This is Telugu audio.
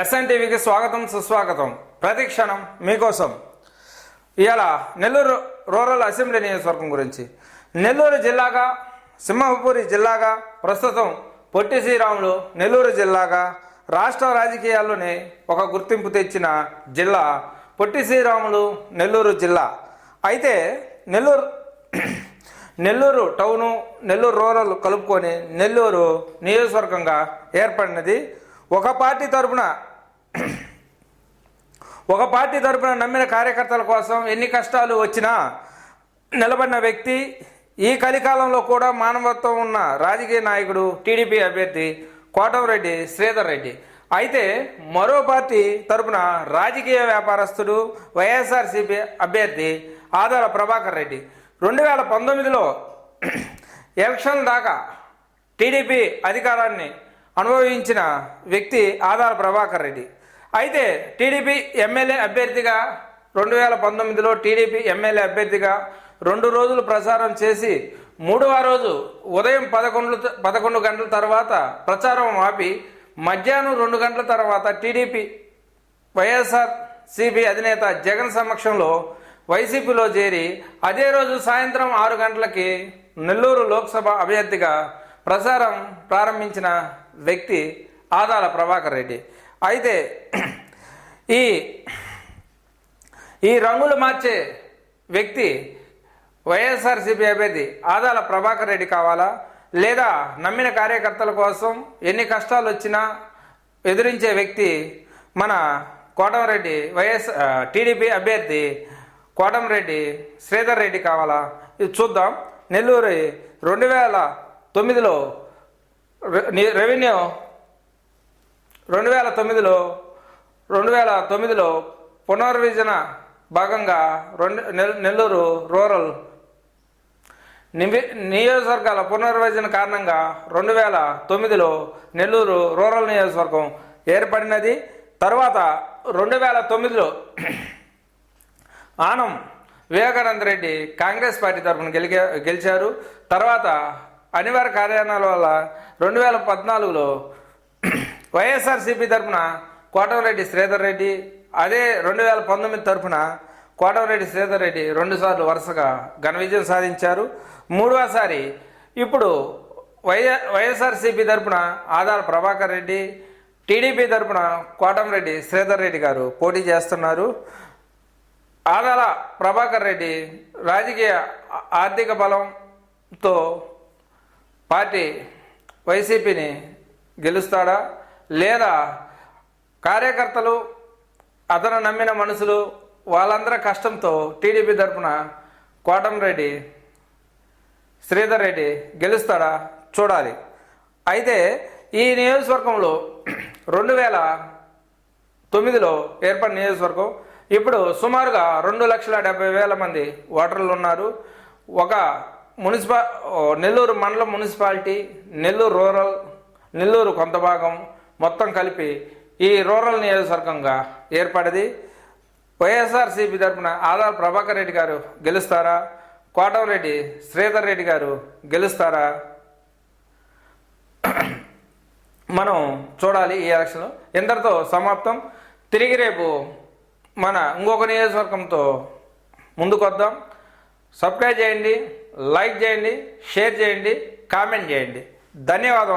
ఎస్ఎన్ టీవీకి స్వాగతం సుస్వాగతం. ప్రతి క్షణం మీకోసం. ఇవాళ నెల్లూరు రూరల్ అసెంబ్లీ నియోజకవర్గం గురించి. నెల్లూరు జిల్లాగా సింహపురి జిల్లాగా ప్రస్తుతం పొట్టి శ్రీరాములు నెల్లూరు జిల్లాగా రాష్ట్ర రాజకీయాల్లోనే ఒక గుర్తింపు తెచ్చిన జిల్లా పొట్టి శ్రీరాములు నెల్లూరు జిల్లా. అయితే నెల్లూరు నెల్లూరు టౌను నెల్లూరు రూరల్ కలుపుకొని నెల్లూరు నియోజకవర్గంగా ఏర్పడినది ఒక పార్టీ తరపున ఒక పార్టీ తరపున నమ్మిన కార్యకర్తల కోసం ఎన్ని కష్టాలు వచ్చినా నిలబడిన వ్యక్తి ఈ కలికాలంలో కూడా మానవత్వం ఉన్న రాజకీయ నాయకుడు టీడీపీ అభ్యర్థి కోటమరెడ్డి శ్రీధర్ రెడ్డి. అయితే మరో పార్టీ తరపున రాజకీయ వ్యాపారస్తుడు వైఎస్ఆర్సీపీ అభ్యర్థి ఆదాల ప్రభాకర్ రెడ్డి. రెండు వేల పంతొమ్మిదిలో ఎలక్షన్ దాకా టీడీపీ అధికారాన్ని అనుభవించిన వ్యక్తి ఆదాల ప్రభాకర్ రెడ్డి. అయితే టీడీపీ ఎమ్మెల్యే అభ్యర్థిగా రెండు వేల పంతొమ్మిదిలో టీడీపీ ఎమ్మెల్యే అభ్యర్థిగా రెండు రోజులు ప్రచారం చేసి మూడవ రోజు ఉదయం పదకొండు పదకొండు గంటల తర్వాత ప్రచారం ఆపి మధ్యాహ్నం రెండు గంటల తర్వాత టీడీపీ వైఎస్ఆర్ సిపి అధినేత జగన్ సమక్షంలో వైసీపీలో చేరి అదే రోజు సాయంత్రం ఆరు గంటలకి నెల్లూరు లోక్సభ అభ్యర్థిగా ప్రచారం ప్రారంభించిన వ్యక్తి ఆదాల ప్రభాకర్ రెడ్డి. అయితే ఈ ఈ రంగులు మార్చే వ్యక్తి వైఎస్ఆర్సీపీ అభ్యర్థి ఆదాల ప్రభాకర్ రెడ్డి కావాలా? లేదా నమ్మిన కార్యకర్తల కోసం ఎన్ని కష్టాలు వచ్చినా ఎదిరించే వ్యక్తి మన కోటమరెడ్డి వైఎస్ టీడీపీ అభ్యర్థి కోటంరెడ్డి శ్రీధర్ రెడ్డి కావాలా? ఇది చూద్దాం. నెల్లూరు రెండు వేల తొమ్మిదిలో రె- రెవెన్యూ రెండు వేల తొమ్మిదిలో రెండు వేల తొమ్మిదిలో పునర్విజన భాగంగా రెండు నెల్- నెల్లూరు రూరల్ నివి నియోజకవర్గాల పునర్విజన కారణంగా రెండు వేల తొమ్మిదిలో నెల్లూరు రూరల్ నియోజకవర్గం ఏర్పడినది. తర్వాత రెండు వేల తొమ్మిదిలో ఆనం వివేకానంద రెడ్డి కాంగ్రెస్ పార్టీ తరఫున గెలిగా గెలిచారు. తర్వాత అనివార్య కార్యాలయాల వల్ల రెండు వేల పద్నాలుగులో వైఎస్ఆర్సీపీ తరఫున కోటమరెడ్డి శ్రీధర్ రెడ్డి అదే రెండు వేల పంతొమ్మిది తరఫున కోటంరెడ్డి శ్రీధర్ రెడ్డి రెండుసార్లు వరుసగా ఘన విజయం సాధించారు. మూడవసారి ఇప్పుడు వైఎ వైఎస్ఆర్సీపీ తరఫున ఆదాల ప్రభాకర్ రెడ్డి టీడీపీ తరఫున కోటంరెడ్డి శ్రీధర్ రెడ్డి గారు పోటీ చేస్తున్నారు. ఆదాల ప్రభాకర్ రెడ్డి రాజకీయ ఆర్థిక బలంతో పార్టీ వైసీపీని గెలుస్తాడా లేదా కార్యకర్తలు అతను నమ్మిన మనుషులు వాళ్ళందరి కష్టంతో టీడీపీ తరఫున కోటంరెడ్డి శ్రీధర్ రెడ్డి గెలుస్తాడా చూడాలి. అయితే ఈ నియోజకవర్గంలో రెండు వేల తొమ్మిదిలో ఏర్పడిన నియోజకవర్గం ఇప్పుడు సుమారుగా రెండు లక్షల డెబ్బై వేల మంది ఓటర్లు ఉన్నారు. ఒక మున్సిపా ఓ, నెల్లూరు మండలం మున్సిపాలిటీ నెల్లూరు రూరల్ నెల్లూరు కొంత భాగం మొత్తం కలిపి ఈ రూరల్ నియోజకవర్గంగా ఏర్పడింది. వైఎస్ఆర్సీపీ తరఫున ఆదార్ ప్రభాకర్ రెడ్డి గారు గెలుస్తారా? కోటంరెడ్డి శ్రీధర్ రెడ్డి గారు గెలుస్తారా? మనం చూడాలి ఈ ఎలక్షన్ ఇంతటితో సమాప్తం. తిరిగి రేపు మన ఇంకొక నియోజకవర్గంతో ముందుకొద్దాం. సబ్స్క్రైబ్ చేయండి. లైక్ చేయండి షేర్ చేయండి కామెంట్ చేయండి. ధన్యవాదాలు